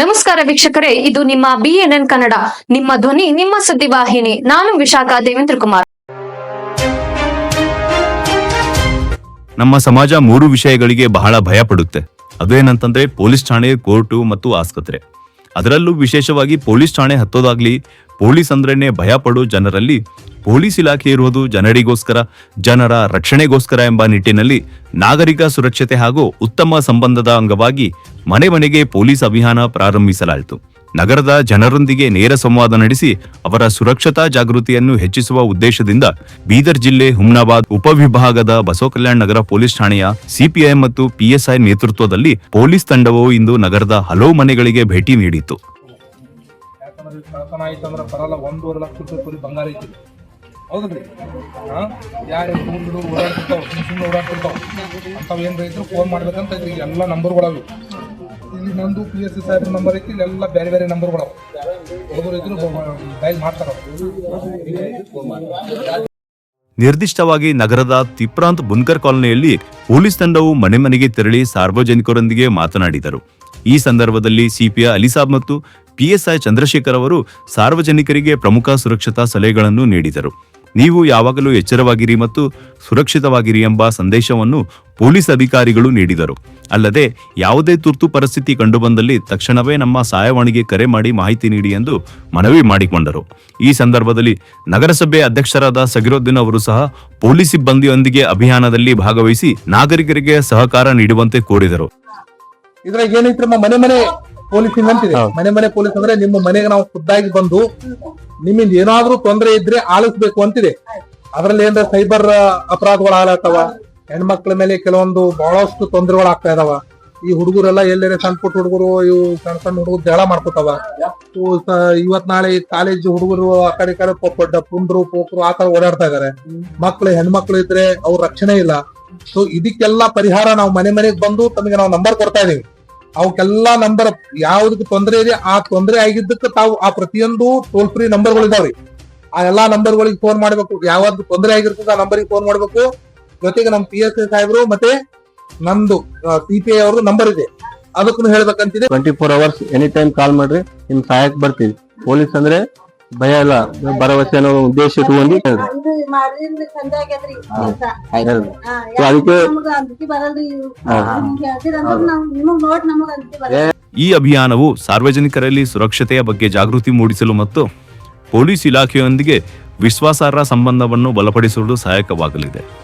ನಮಸ್ಕಾರ ವೀಕ್ಷಕರೇ, ಇದು ನಿಮ್ಮ ಬಿಎನ್ಎನ್ ಕನ್ನಡ, ನಿಮ್ಮ ಧ್ವನಿ, ನಿಮ್ಮ ಸುದ್ದಿವಾಹಿನಿ ನಾನು ವಿಶಾಖ ದೇವೇಂದ್ರ ಕುಮಾರ್. ನಮ್ಮ ಸಮಾಜ ಮೂರು ವಿಷಯಗಳಿಗೆ ಬಹಳ ಭಯ ಪಡುತ್ತೆ ಅದೇನಂತಂದ್ರೆ, ಪೊಲೀಸ್ ಠಾಣೆ, ಕೋರ್ಟು ಮತ್ತು ಆಸ್ಪತ್ರೆ. ಅದರಲ್ಲೂ ವಿಶೇಷವಾಗಿ ಪೊಲೀಸ್ ಠಾಣೆ ಹತ್ತೋದಾಗ್ಲಿ ಪೊಲೀಸ್ ಅಂದ್ರೇನೆ ಭಯ ಜನರಲ್ಲಿ ಪೊಲೀಸ್ ಇಲಾಖೆ ಇರುವುದು ಜನರಿಗೋಸ್ಕರ, ಜನರ ರಕ್ಷಣೆಗೋಸ್ಕರ ಎಂಬ ನಿಟ್ಟಿನಲ್ಲಿ ನಾಗರಿಕ ಸುರಕ್ಷತೆ ಹಾಗೂ ಉತ್ತಮ ಸಂಬಂಧದ ಅಂಗವಾಗಿ ಮನೆ ಮನೆಗೆ ಪೊಲೀಸ್ ಅಭಿಯಾನ ಪ್ರಾರಂಭಿಸಲಾಯಿತು. ನಗರದ ಜನರೊಂದಿಗೆ ನೇರ ಸಂವಾದ ನಡೆಸಿ ಅವರ ಸುರಕ್ಷತಾ ಜಾಗೃತಿಯನ್ನು ಹೆಚ್ಚಿಸುವ ಉದ್ದೇಶದಿಂದ ಬೀದರ್ ಜಿಲ್ಲೆ ಹುಮ್ನಾಬಾದ್ ಉಪವಿಭಾಗದ ಬಸವಕಲ್ಯಾಣ ನಗರ ಪೊಲೀಸ್ ಠಾಣೆಯ ಸಿಪಿಐ ಮತ್ತು ಪಿಎಸ್ಐ ನೇತೃತ್ವದಲ್ಲಿ ಪೊಲೀಸ್ ತಂಡವು ಇಂದು ನಗರದ ಹಲವು ಮನೆಗಳಿಗೆ ಭೇಟಿ ನೀಡಿತು ಇದು ಕಳ್ತನ ಆಯ್ತು ಅಂದ್ರೆ ಬರಲ್ಲ, ಒಂದೂವರೆ ಲಕ್ಷ ರೂಪಾಯಿ ಕುರಿ ಬಂಗಾರ ಐತಿ. ಹೌದ್ರಿ ಹಾಂ? ಯಾರು ಹುಡುಗರು ಓಡಾಡ್ತಿರ್ತಾವ ಸುಮ್ಮನೆ ಓಡಾಡ್ತಿರ್ತಾವ, ಅಂಥವು ಏನು ರೈತರು ಫೋನ್ ಮಾಡ್ಬೇಕಂತ ಐತಿ ಎಲ್ಲ ನಂಬರ್ಗಳವೆ ಇಲ್ಲಿ ನಂದು ಪಿ ಎಸ್ ಸಿ ಸಾಹೇಬ್ರ ನಂಬರ್ ಐತಿ ಇಲ್ಲೆಲ್ಲ ಬೇರೆ ಬೇರೆ ನಂಬರ್ಗಳವ ಹುಡುಗರು ಇದ್ರು ಡೈಲ್ ಮಾಡ್ತಾರ ನಿರ್ದಿಷ್ಟವಾಗಿ ನಗರದ ತಿಪ್ರಾಂತ್ ಬುನ್ಕರ್ ಕಾಲೋನಿಯಲ್ಲಿ ಪೊಲೀಸ್ ತಂಡವು ಮನೆ ಮನೆಗೆ ತೆರಳಿ ಸಾರ್ವಜನಿಕರೊಂದಿಗೆ ಮಾತನಾಡಿದರು. ಈ ಸಂದರ್ಭದಲ್ಲಿ ಸಿಪಿಐ ಅಲಿಸಾಬ್ ಮತ್ತು ಪಿಎಸ್ಐ ಚಂದ್ರಶೇಖರ್ ಅವರು ಸಾರ್ವಜನಿಕರಿಗೆ ಪ್ರಮುಖ ಸುರಕ್ಷತಾ ಸಲಹೆಗಳನ್ನು ನೀಡಿದರು. ನೀವು ಯಾವಾಗಲೂ ಎಚ್ಚರವಾಗಿರಿ ಮತ್ತು ಸುರಕ್ಷಿತವಾಗಿರಿ ಎಂಬ ಸಂದೇಶವನ್ನು ಪೊಲೀಸ್ ಅಧಿಕಾರಿಗಳು ನೀಡಿದರು. ಅಲ್ಲದೆ, ಯಾವುದೇ ತುರ್ತು ಪರಿಸ್ಥಿತಿ ಕಂಡುಬಂದಲ್ಲಿ ತಕ್ಷಣವೇ ನಮ್ಮ ಸಹಾಯವಾಣಿಗೆ ಕರೆ ಮಾಡಿ ಮಾಹಿತಿ ನೀಡಿ ಎಂದು ಮನವಿ ಮಾಡಿಕೊಂಡರು. ಈ ಸಂದರ್ಭದಲ್ಲಿ ನಗರಸಭೆ ಅಧ್ಯಕ್ಷರಾದ ಸಗಿರುದ್ದೀನ್ ಅವರು ಸಹ ಪೊಲೀಸ್ ಸಿಬ್ಬಂದಿಯೊಂದಿಗೆ ಅಭಿಯಾನದಲ್ಲಿ ಭಾಗವಹಿಸಿ ನಾಗರಿಕರಿಗೆ ಸಹಕಾರ ನೀಡುವಂತೆ ಕೋರಿದರು. ಪೊಲೀಸಿಂಗ್ ಅಂತಿದೆ. ಮನೆ ಮನೆ ಪೊಲೀಸ್ ಅಂದ್ರೆ ನಿಮ್ಮ ಮನೆಗೆ ನಾವು ಖುದ್ದಾಗಿ ಬಂದು ನಿಮ್ಮಿಂದ ಏನಾದ್ರೂ ತೊಂದರೆ ಇದ್ರೆ ಆಲಿಸ್ಬೇಕು ಅಂತಿದೆ. ಅದ್ರಲ್ಲಿ ಏನಾರ ಸೈಬರ್ ಅಪರಾಧಗಳು ಆಗ್ಲತ್ತವ? ಹೆಣ್ಮಕ್ಳ ಮೇಲೆ ಕೆಲವೊಂದು ಬಹಳಷ್ಟು ತೊಂದರೆಗಳು ಆಗ್ತಾ ಇದಾವ. ಈ ಹುಡುಗರೆಲ್ಲ ಎಲ್ಲೇ ಸಣ್ಣ ಪುಟ್ಟ ಹುಡುಗರು ಇವು ಸಣ್ಣ ಸಣ್ಣ ಹುಡುಗರು ಜಗಳ ಮಾಡ್ಕೋತಾವ. ಇವತ್ ನಾಳೆ ಕಾಲೇಜ್ ಹುಡುಗರು ಆ ಕಡೆ ಕಡೆ ಪುಂಡ್ರು ಪೋಕ್ರು ಆತರ ಓಡಾಡ್ತಾ ಇದಾರೆ. ಮಕ್ಳು ಹೆಣ್ಮಕ್ಳು ಇದ್ರೆ ಅವ್ರ ರಕ್ಷಣೆ ಇಲ್ಲ. ಸೊ ಇದಕ್ಕೆಲ್ಲ ಪರಿಹಾರ ನಾವು ಮನೆ ಮನೆಗೆ ಬಂದು ತಮಗೆ ನಾವು ನಂಬರ್ ಕೊಡ್ತಾ ಇದೀವಿ. ಅವಕ್ಕೆಲ್ಲಾ ನಂಬರ್ ಯಾವ್ದಕ್ಕೆ ತೊಂದರೆ ಇದೆ, ಆ ತೊಂದರೆ ಆಗಿದ್ದಕ್ಕೆ ತಾವು ಆ ಪ್ರತಿಯೊಂದು ಟೋಲ್ ಫ್ರೀ ನಂಬರ್ಗಳು ಇದಾವ್ರಿ ಆ ಎಲ್ಲಾ ನಂಬರ್ಗಳಿಗೆ ಫೋನ್ ಮಾಡ್ಬೇಕು. ಯಾವ್ದು ತೊಂದರೆ ಆಗಿರ್ತದೆ ಆ ನಂಬರ್ಗೆ ಫೋನ್ ಮಾಡ್ಬೇಕು. ಜೊತೆಗೆ ನಮ್ ಪಿ ಎಸ್ ಸಾಹೇಬರು ಮತ್ತೆ ನಮ್ದು ಸಿ ಪಿ ಐ ಅವ್ರದ್ದು ನಂಬರ್ ಇದೆ. ಅದಕ್ಕೂ ಹೇಳ್ಬೇಕಂತಿದೆ. Twenty four hours any time call ಮಾಡ್ರಿ, ನಿಮ್ ಸಹಾಯಕ್ ಬರ್ತೀವಿ. ಪೊಲೀಸ್ ಅಂದ್ರೆ ಭಯ ಇಲ್ಲ. ಭರವಸೆ ಅನ್ನೋ ಉದ್ದೇಶ ಇಟ್ಕೊಂಡು ಹೇಳ್ರಿ. ಅದಕ್ಕೆ ಈ ಅಭಿಯಾನವು ಸಾರ್ವಜನಿಕರಲ್ಲಿ ಸುರಕ್ಷತೆಯ ಬಗ್ಗೆ ಜಾಗೃತಿ ಮೂಡಿಸಲು ಮತ್ತು ಪೊಲೀಸ್ ಇಲಾಖೆಯೊಂದಿಗೆ ವಿಶ್ವಾಸಾರ್ಹ ಸಂಬಂಧವನ್ನು ಬಲಪಡಿಸಲು ಸಹಾಯಕವಾಗಲಿದೆ.